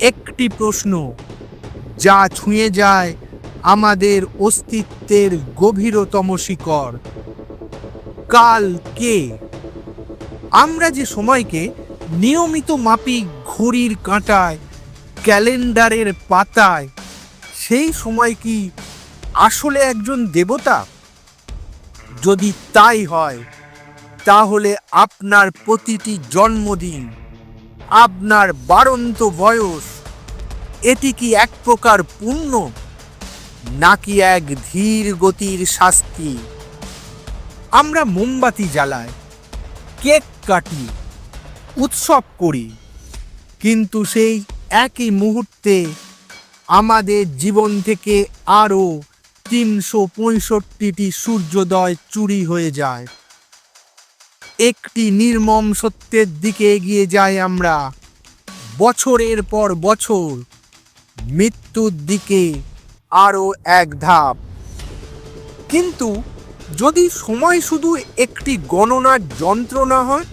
একটি প্রশ্ন, যা ছুঁয়ে যায় আমাদের অস্তিত্বের গভীরতম শিকড় কাল কে? আমরা যে সময়কে নিয়মিত মাপি ঘড়ির কাঁটায়, ক্যালেন্ডারের পাতায়, সেই সময় কি আসলে একজন দেবতা? যদি তাই হয়, তাহলে আপনার প্রতিটি জন্মদিন আপনার বাড়ন্ত বয়স। এটি কি এক প্রকার পুণ্য, নাকি এক ধীর গতির শাস্তি? আমরা মোমবাতি জ্বালাই, কেক কাটি, উৎসব করি, কিন্তু সেই একই মুহূর্তে আমাদের জীবন থেকে আরও তিনশো পঁয়ষট্টিটি সূর্যোদয় চুরি হয়ে যায়। একটি নির্মম সত্যের দিকে এগিয়ে যাই আমরা। বছরের পর বছর, মৃত্যুর দিকে আরও এক ধাপ। কিন্তু যদি সময় শুধু একটি গণনার যন্ত্র না হয়,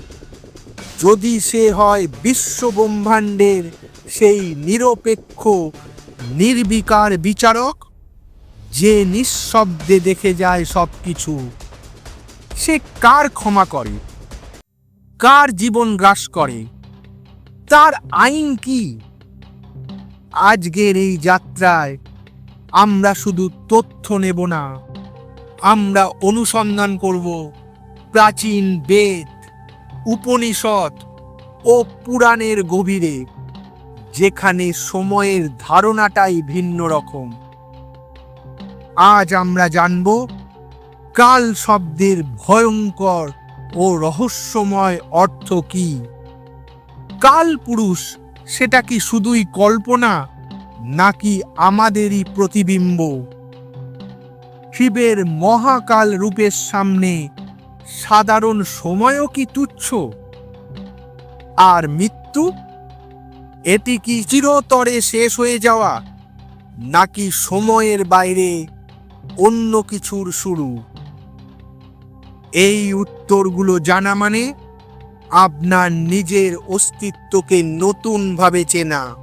যদি সে হয় বিশ্বব্রহ্মাণ্ডের সেই নিরপেক্ষ, নির্বিকার বিচারক, যে নিঃশব্দে দেখে যায় সব কিছু সে কার ক্ষমা করে? কার জীবন গ্রাস করে? তার আইন কি? আজকের এই যাত্রায় আমরা শুধু তথ্য নেব না, আমরা অনুসন্ধান করব প্রাচীন বেদ, উপনিষদ ও পুরাণের গভীরে, যেখানে সময়ের ধারণাটাই ভিন্ন রকম। আজ আমরা জানব কাল শব্দের ভয়ঙ্কর ও রহস্যময় অর্থ কি? কাল পুরুষ, সেটা কি শুধুই কল্পনা, নাকি আমাদেরই প্রতিবিম্ব? শিবের মহাকাল রূপের সামনে সাধারণ সময়ও কি তুচ্ছ? আর মৃত্যু? এটি কি চিরতরে শেষ হয়ে যাওয়া, নাকি সময়ের বাইরে অন্য কিছুর শুরু? এই উত্তরগুলো জানা মানে আপনার নিজের অস্তিত্বকে নতুনভাবে চেনা।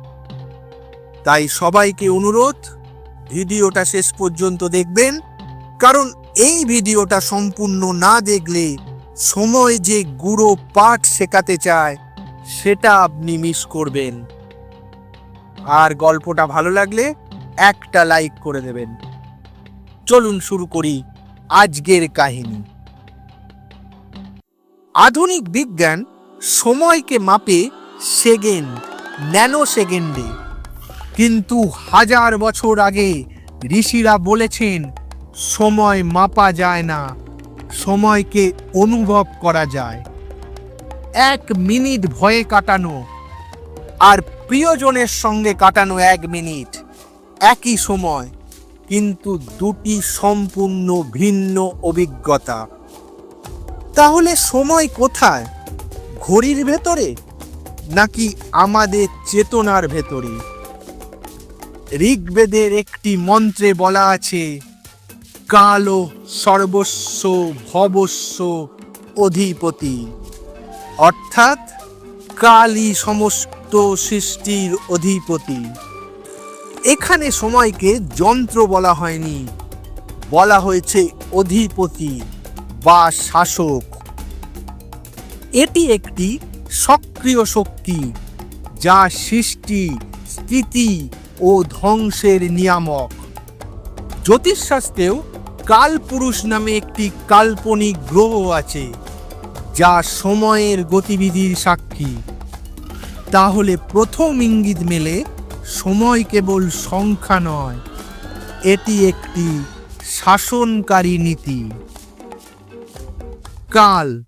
তাই সবাইকে অনুরোধ, ভিডিওটা শেষ পর্যন্ত দেখবেন। কারণ এই ভিডিওটা সম্পূর্ণ না দেখলে সময় যে গুঁড়ো পাঠ শেখাতে চায়, সেটা আপনি মিস করবেন। আর গল্পটা ভালো লাগলে একটা লাইক করে দেবেন। চলুন শুরু করি আজকের কাহিনী। আধুনিক বিজ্ঞান সময়কে মাপে সেকেন্ড, ন্যানো সেকেন্ডে। কিন্তু হাজার বছর আগে ঋষিরা বলেছেন, সময় মাপা যায় না, সময়কে অনুভব করা যায়। এক মিনিট ভয়ে কাটানো আর প্রিয়জনের সঙ্গে কাটানো এক মিনিট, একই সময়, কিন্তু দুটি সম্পূর্ণ ভিন্ন অভিজ্ঞতা। তাহলে সময় কোথায়? ঘড়ির ভেতরে? নাকি আমাদের চেতনার ভেতরে? ঋগ্বেদের একটি মন্ত্রে বলা আছে, কালো সর্বস্ব ভবস্ব অধিপতি। অর্থাৎ, কালই সমস্ত সৃষ্টির অধিপতি। এখানে সময়কে যন্ত্র বলা হয়নি, বলা হয়েছে অধিপতি। বা শাসক। এটি একটি সক্রিয় শক্তি যা সৃষ্টি, স্থিতি ও ধ্বংসের নিয়ামক। জ্যোতিষশাস্ত্রেও কালপুরুষ নামে একটি কাল্পনিক গ্রহ আছে, যা সময়ের গতিবিধির সাক্ষী। তাহলে প্রথম ইঙ্গিত মেলে সময় কেবল সংখ্যা নয়, এটি একটি শাসনকারী নীতি। কাল।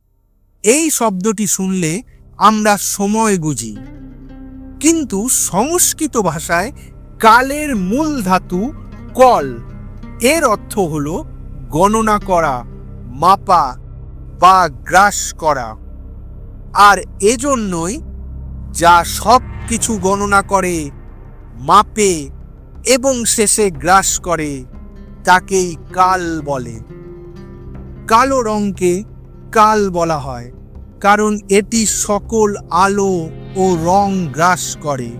এই শব্দটি শুনলে আমরা সময় বুঝি কিন্তু সংস্কৃত ভাষায় কালের মূল ধাতু কল। এর অর্থ হল গণনা করা, মাপা বা গ্রাস করা। আর এজন্যই যা সব কিছু গণনা করে, মাপে এবং শেষে গ্রাস করে, তাকেই কাল বলে। কালো রঙকে কাল বলা হয়, কারণ এটি সকল আলো ও রং গ্রাস করে।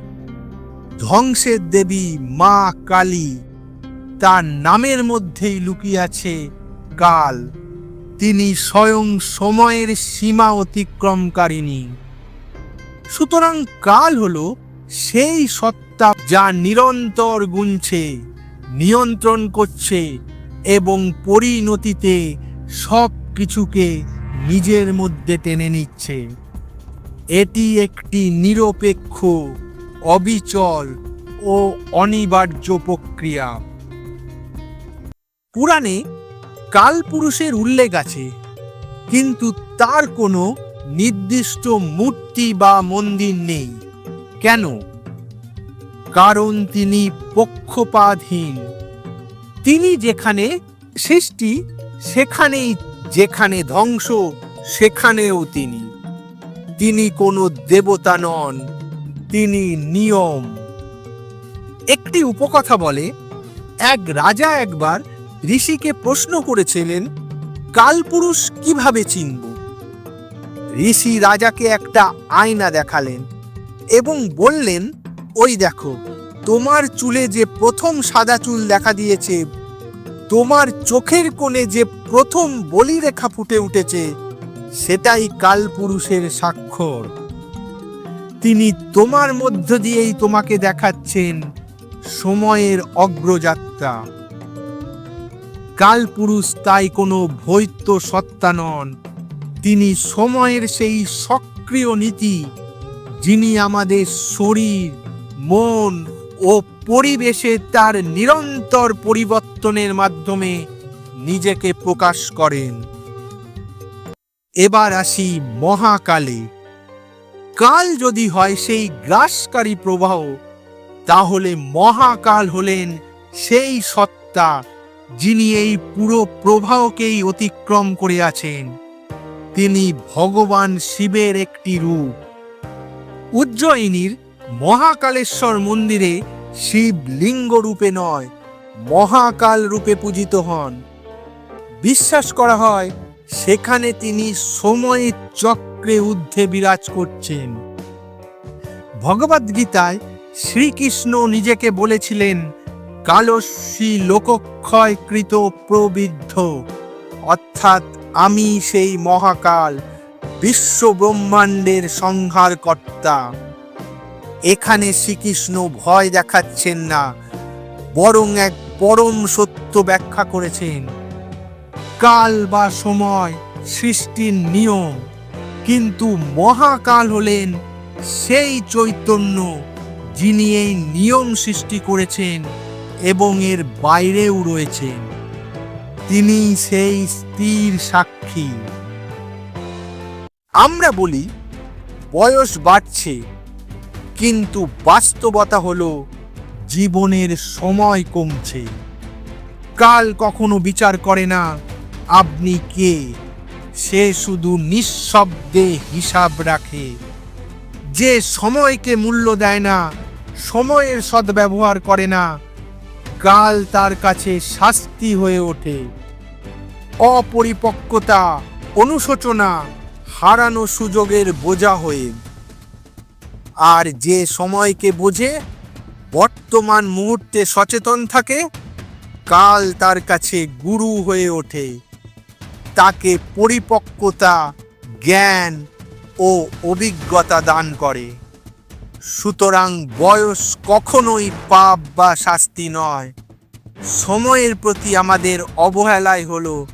ধ্বংসের দেবী মা কালী তার নামের মধ্যেই লুকিয়ে আছে কাল। তিনি স্বয়ং সময়ের সীমা অতিক্রমকারিণী। সুতরাং কাল হল সেই সত্তা যা নিরন্তর গুনছে, নিয়ন্ত্রণ করছে এবং পরিণতিতে সব কিছুকে নিজের মধ্যে টেনে নিচ্ছে। এটি একটি নিরপেক্ষ, অবিচল ও অনিবার্য প্রক্রিয়া। পুরাণে কালপুরুষের উল্লেখ আছে, কিন্তু তার কোনো নির্দিষ্ট মূর্তি বা মন্দির নেই। কেন? কারণ তিনি পক্ষপাতহীন। তিনি যেখানে সৃষ্টি, সেখানেই যেখানে ধ্বংস, সেখানেও তিনি। তিনি কোনো দেবতা নন, তিনি নিয়ম। একটি উপকথা বলে, এক রাজা একবার ঋষিকে প্রশ্ন করেছিলেন, কালপুরুষ কীভাবে চিনব? ঋষি রাজাকে একটা আয়না দেখালেন এবং বললেন, ওই দেখো, তোমার চুলে যে প্রথম সাদা চুল দেখা দিয়েছে তোমার চোখের কোণে যে প্রথম বলিরেখা ফুটে উঠেছে, সেটাই কালপুরুষের স্বাক্ষর। তিনি তোমার মধ্য দিয়েই তোমাকে দেখাচ্ছেন সময়ের অগ্রযাত্রা। কালপুরুষ তাই কোনো ভৈত্য সত্তা নন। তিনি সময়ের সেই সক্রিয় নীতি, যিনি আমাদের শরীর, মন ও পরিবেশে তার নিরন্তর পরিবর্তনের মাধ্যমে নিজেকে প্রকাশ করেন। এবার আসি মহাকালে। কাল যদি হয় সেই গ্রাসকারী প্রবাহ, তাহলে মহাকাল হলেন সেই সত্তা যিনি এই পুরো প্রবাহকেই অতিক্রম করে আছেন। তিনি ভগবান শিবের একটি রূপ। উজ্জয়িনীর মহাকালেশ্বর মন্দিরে শিব লিঙ্গ রূপে নয়, মহাকাল রূপে পূজিত হন। বিশ্বাস করা হয়, সেখানে তিনি সময়ের চক্রে ঊর্ধ্বে বিরাজ করছেন। ভগবদ্গীতায় শ্রীকৃষ্ণ নিজেকে বলেছিলেন, কালস্বী লোকক্ষয়কৃত প্রবৃদ্ধ, অর্থাৎ আমি সেই মহাকাল, বিশ্ব ব্রহ্মাণ্ডের সংহারকর্তা। এখানে শ্রীকৃষ্ণ ভয় দেখাচ্ছেন না, বরং এক পরম সত্য ব্যাখ্যা করেছেন। কাল বা সময় সৃষ্টির নিয়ম, কিন্তু মহাকাল হলেন সেই চৈতন্য যিনি এই নিয়ম সৃষ্টি করেছেন এবং এর বাইরেও রয়েছেন। তিনি সেই স্থির সাক্ষী। আমরা বলি, বয়স বাড়ছে। কিন্তু বাস্তবতা হলো, জীবনের সময় কমছে। কাল কখনো বিচার করে না, আপনি কে? সে শুধু নিঃশব্দে হিসাব রাখে। যে সময়কে মূল্য দেয় না, সময়ের সদ্ব্যবহার করে না, কাল তার কাছে শাস্তি হয়ে ওঠে। অপরিপক্কতা, অনুশোচনা, হারানো সুযোগের বোঝা হয়ে আর যে সময়কে বোঝে, বর্তমান মুহূর্তে সচেতন থাকে, কাল তার কাছে গুরু হয়ে ওঠে। তাকে পরিপক্কতা, জ্ঞান ও অভিজ্ঞতা দান করে। সুতরাং বয়স কখনোই পাপ বা শাস্তি নয়। সময়ের প্রতি আমাদের অবহেলাই হলো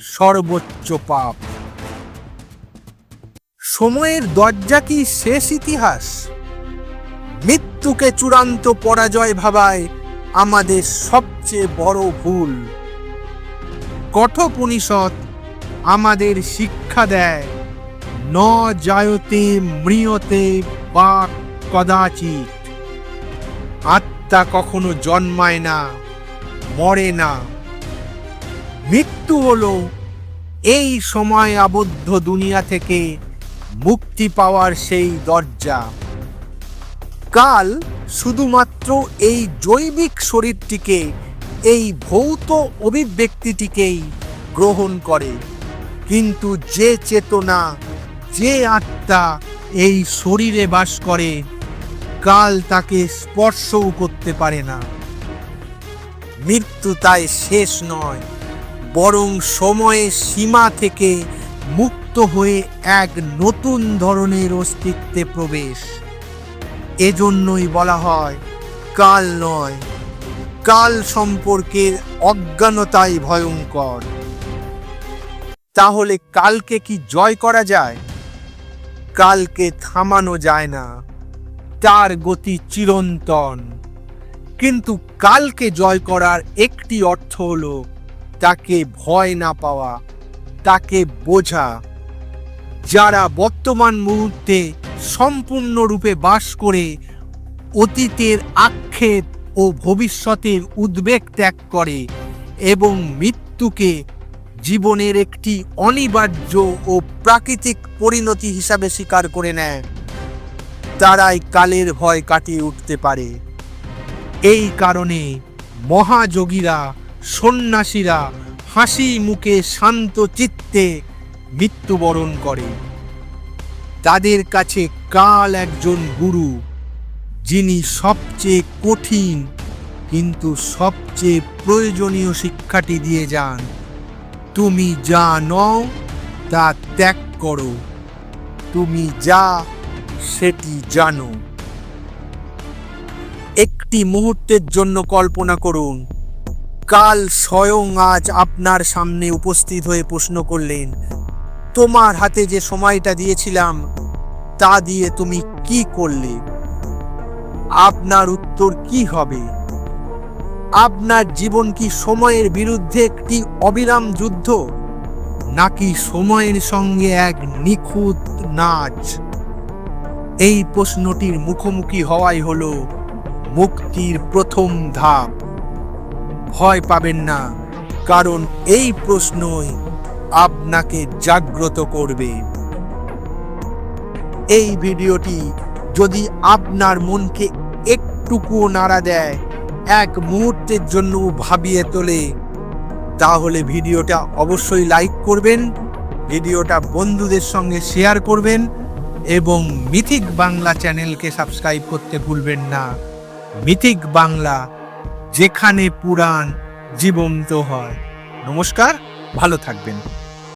সর্বোচ্চ পাপ। সময়ের দরজা কি শেষ ইতিহাস? মৃত্যুকে চূড়ান্ত পরাজয় ভাবায় আমাদের সবচেয়ে বড় ভুল। কঠোপনিষদ আমাদের শিক্ষা দেয়, ন জায়তে মৃয়তে বা কদাচিৎ। আত্মা কখনো জন্মায় না, মরে না। মৃত্যু হলো এই সময় আবদ্ধ দুনিয়া থেকে মুক্তি পাওয়ার সেই দরজা। কাল শুধুমাত্র এই জৈবিক শরীরটিকে, এই ভৌত অভিব্যক্তিটিকেই গ্রহণ করে। কিন্তু যে চেতনা, যে আত্মা এই শরীরে বাস করে, কাল তাকে স্পর্শও করতে পারে না। মৃত্যু তাই শেষ নয়, বরং সময়ের সীমা থেকে মুক্ত হয়ে এক নতুন ধরনের অস্তিত্বে প্রবেশ। এজন্যই বলা হয়, কাল নয়, কাল সম্পর্কের অজ্ঞানতাই ভয়ঙ্কর। তাহলে কালকে কি জয় করা যায়? কালকে থামানো যায় না, তার গতি চিরন্তন। কিন্তু কালকে জয় করার একটি অর্থ হলো, তাকে ভয় না পাওয়া, তাকে বোঝা। যারা বর্তমান মুহূর্তে সম্পূর্ণরূপে বাস করে অতীতের আক্ষেপ ও ভবিষ্যতের উদ্বেগ ত্যাগ করে এবং মৃত্যুকে জীবনের একটি অনিবার্য ও প্রাকৃতিক পরিণতি হিসাবে স্বীকার করে নেয়। তারাই কালের ভয় কাটিয়ে উঠতে পারে। এই কারণে মহাযোগীরা, সন্ন্যাসীরা হাসি মুখে শান্ত চিত্তে মৃত্যুবরণ করে। তাদের কাছে কাল একজন গুরু, যিনি সবচেয়ে কঠিন কিন্তু সবচেয়ে প্রয়োজনীয় শিক্ষাটি দিয়ে যান। তুমি যা নও, তা ত্যাগ করো। তুমি যা, সেটি জানো। একটি মুহূর্তের জন্য কল্পনা করুন। কাল স্বয়ং আজ আপনার সামনে উপস্থিত হয়ে প্রশ্ন করলেন তোমার হাতে যে সময়টা দিয়েছিলাম, তা দিয়ে তুমি কি করলে? আপনার উত্তর কি হবে? আপনার জীবন কি সময়ের বিরুদ্ধে একটি অবিরাম যুদ্ধ, নাকি সময়ের সঙ্গে এক নিখুঁত নাচ? এই প্রশ্নটির মুখোমুখি হওয়াই হলো মুক্তির প্রথম ধাপ। ভয় পাবেন না, কারণ এই প্রশ্নই আপনাকে জাগ্রত করবে। এই ভিডিওটি যদি আপনার মনকে একটুকুও নাড়া দেয়, এক মুহূর্তের জন্য ভাবিয়ে তোলে, তাহলে ভিডিওটা অবশ্যই লাইক করবেন, ভিডিওটা বন্ধুদের সঙ্গে শেয়ার করবেন, এবং মিথিক বাংলা চ্যানেলকে সাবস্ক্রাইব করতে ভুলবেন না। মিথিক বাংলা, যেখানে পুরাণ জীবন্ত হয়। নমস্কার, ভালো থাকবেন।